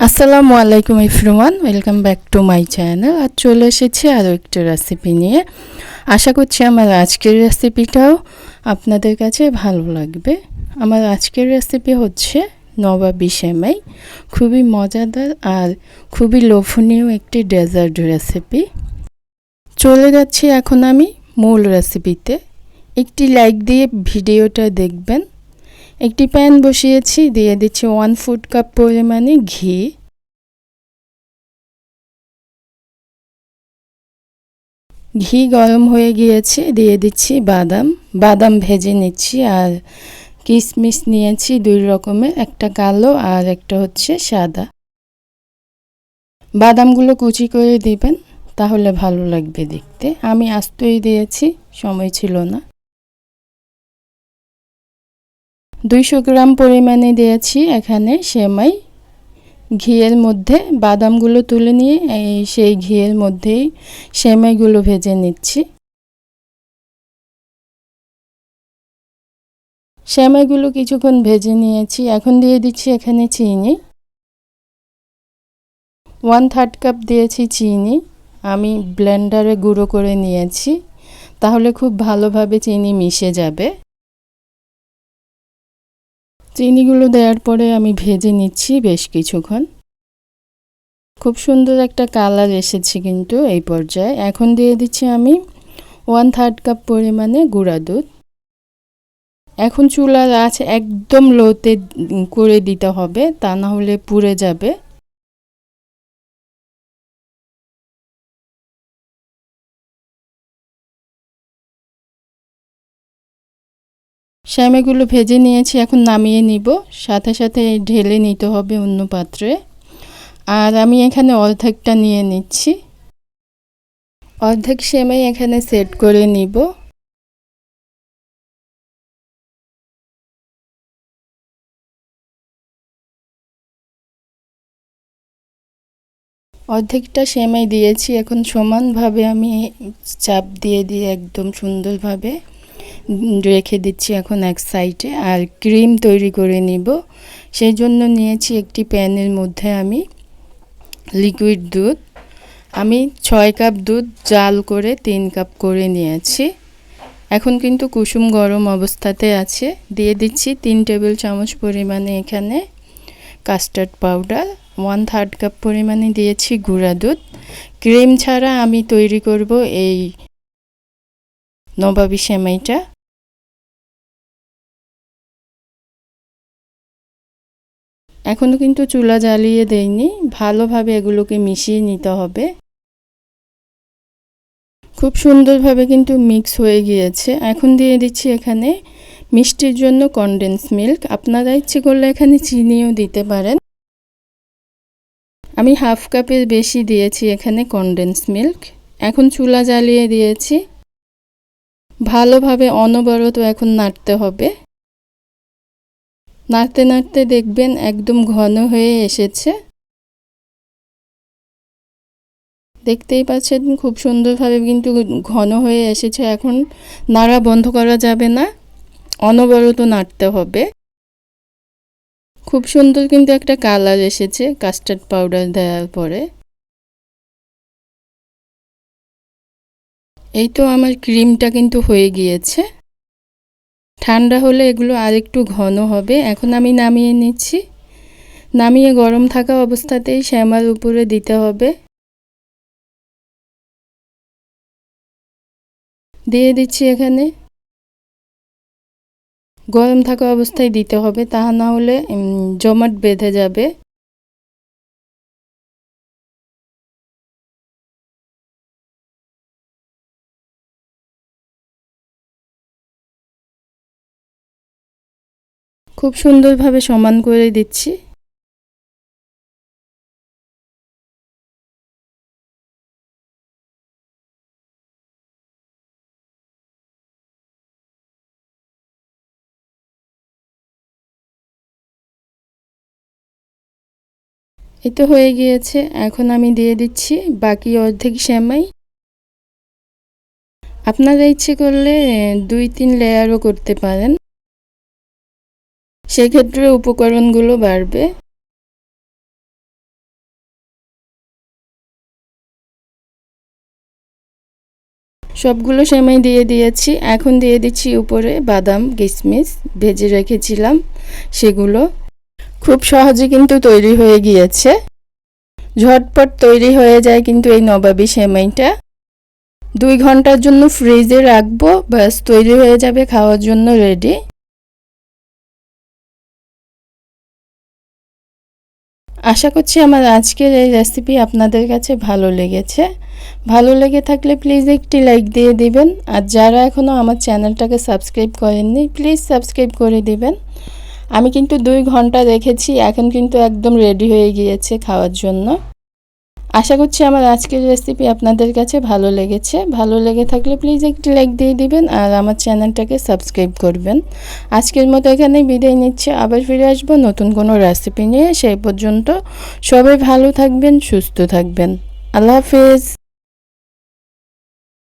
আসসালামু আলাইকুম ইফরুমান welcome back to my channel. আর চলে এসেছি আরও একটা রেসিপি নিয়ে। আশা করছি আমার আজকের রেসিপিটাও আপনাদের কাছে ভালো লাগবে। আমার আজকের রেসিপি হচ্ছে নবাবি সেমাই খুবই মজাদার আর খুবই লোভনীয় একটি ডেজার্ট রেসিপি চলে যাচ্ছি এখন আমি মূল রেসিপিতে একটি লাইক দিয়ে ভিডিওটা দেখবেন। একটি প্যান বসিয়েছি, দিয়ে দিচ্ছি ওয়ান ফুড কাপ পরিমাণে ঘি। ঘি গরম হয়ে গিয়েছে, দিয়ে দিচ্ছি বাদাম। বাদাম ভেজে নিচ্ছি আর কিশমিশ নিয়েছি দুই রকমের, একটা কালো আর একটা হচ্ছে সাদা। বাদামগুলো কুচি করে দিবেন, তাহলে ভালো লাগবে দেখতে। আমি আস্তই দিয়েছি, সময় ছিল না। দুইশো গ্রাম পরিমাণে দিয়েছি এখানে সেমাই। ঘিয়ের মধ্যে বাদামগুলো তুলে নিয়ে এই সেই ঘিয়ের মধ্যেই সেমাইগুলো ভেজে নিচ্ছি। সেমাইগুলো কিছুক্ষণ ভেজে নিয়েছি। এখন দিয়ে দিচ্ছি এখানে চিনি। ওয়ান থার্ড কাপ দিয়েছি চিনি। আমি ব্লেন্ডারে গুঁড়ো করে নিয়েছি। তাহলে খুব ভালোভাবে চিনি মিশে যাবে। চিনিগুলো দেওয়ার পরে আমি ভেজে নিচ্ছি বেশ কিছুক্ষণ। খুব সুন্দর একটা কালার এসেছে কিন্তু এই পর্যায়ে। এখন দিয়ে দিচ্ছি আমি ওয়ান থার্ড কাপ পরিমাণে গুঁড়া দুধ। এখন চুলার আছে একদম লোতে করে দিতে হবে, তা না হলে পুড়ে যাবে। শ্যামেগুলো ভেজে নিয়েছি, এখন নামিয়ে নিব। সাথে সাথে ঢেলে নিতে হবে অন্য পাত্রে। আর আমি এখানে অর্ধেকটা নিয়ে নিচ্ছি। অর্ধেক সেমাই এখানে সেট করে নিব। অর্ধেকটা সেমাই দিয়েছি, এখন সমানভাবে আমি চাপ দিয়ে দিয়ে একদম সুন্দরভাবে। রেখে দিচ্ছি এখন এক সাইডে আর ক্রিম তৈরি করে নিব। সেই জন্য নিয়েছি একটি প্যানের মধ্যে আমি লিকুইড দুধ। আমি ছয় কাপ দুধ জাল করে তিন কাপ করে নিয়েছি। এখন কিন্তু কুসুম গরম অবস্থাতে আছে। দিয়ে দিচ্ছি তিন টেবিল চামচ পরিমাণে এখানে custard powder, one third cup পরিমাণে দিয়েছি গুঁড়া দুধ। ক্রিম ছাড়া আমি তৈরি করব এই নবাবি সেমাইটা। এখনও কিন্তু চুলা জ্বালিয়ে দেয়নি ভালোভাবে এগুলোকে মিশিয়ে নিতে হবে। খুব সুন্দরভাবে কিন্তু মিক্স হয়ে গিয়েছে। এখন দিয়ে দিচ্ছি এখানে মিষ্টির জন্য কনডেন্স মিল্ক আপনারা ইচ্ছে করলে এখানে চিনিও দিতে পারেন। আমি হাফ কাপের বেশি দিয়েছি এখানে কনডেন্স মিল্ক এখন চুলা জ্বালিয়ে দিয়েছি। ভালোভাবে অনবরত এখন নাড়তে হবে। নাড়তে নাড়তে দেখবেন একদম ঘন হয়ে এসেছে। দেখতেই পাচ্ছেন, খুব সুন্দরভাবে কিন্তু ঘন হয়ে এসেছে। এখন নাড়া বন্ধ করা যাবে না, অনবরত নাড়তে হবে। খুব সুন্দর কিন্তু একটা কালার এসেছে কাস্টার্ড পাউডার দেওয়ার পরে। এই তো আমার ক্রিমটা কিন্তু হয়ে গিয়েছে। ঠান্ডা হলে এগুলো আরেকটু ঘন হবে। এখন আমি নামিয়ে নিচ্ছি। নামিয়ে গরম থাকা অবস্থাতেই শ্যামার উপরে দিতে হবে। দিয়ে দিচ্ছি এখানে। গরম থাকা অবস্থায় দিতে হবে তা না হলে জমাট বেঁধে যাবে। খুব সুন্দরভাবে সমান করে দিচ্ছি। এই তো হয়ে গিয়েছে, এখন আমি দিয়ে দিচ্ছি বাকি অর্ধেক শ্যামাই আপনারা ইচ্ছে করলে দুই, তিন লেয়ারও করতে পারেন। সেক্ষেত্রে উপকরণগুলো বাড়বে। সবগুলো সেমাই দিয়ে দিয়েছি। এখন দিয়ে দিচ্ছি উপরে বাদাম কিশমিশ ভেজে রেখেছিলাম সেগুলো। খুব সহজে কিন্তু তৈরি হয়ে গিয়েছে। ঝটপট তৈরি হয়ে যায় কিন্তু এই নবাবি সেমাইটা। দুই ঘণ্টার জন্য ফ্রিজে রাখব, ব্যাস তৈরি হয়ে যাবে, খাওয়ার জন্য রেডি। আশা করছি আমার আজকের এই রেসিপি আপনাদের কাছে ভালো লেগেছে। ভালো লেগে থাকলে প্লিজ একটি লাইক দিয়ে দিবেন। আর যারা এখনও আমার চ্যানেলটাকে সাবস্ক্রাইব করেননি প্লিজ সাবস্ক্রাইব করে দিবেন। আমি কিন্তু দুই ঘণ্টা রেখেছি এখন কিন্তু একদম রেডি হয়ে গিয়েছে খাওয়ার জন্য। আশা করছি আমার আজকের রেসিপি আপনাদের কাছে ভালো লেগেছে। ভালো লেগে থাকলে প্লিজ একটি লাইক দিয়ে দিবেন আর আমার চ্যানেলটাকে সাবস্ক্রাইব করবেন। আজকের মতো এখানে বিদায় নিচ্ছে। আবার ফিরে আসব নতুন কোনো রেসিপি নিয়ে। সেই পর্যন্ত সবাই ভালো থাকবেন, সুস্থ থাকবেন। আল্লাহ হাফেজ।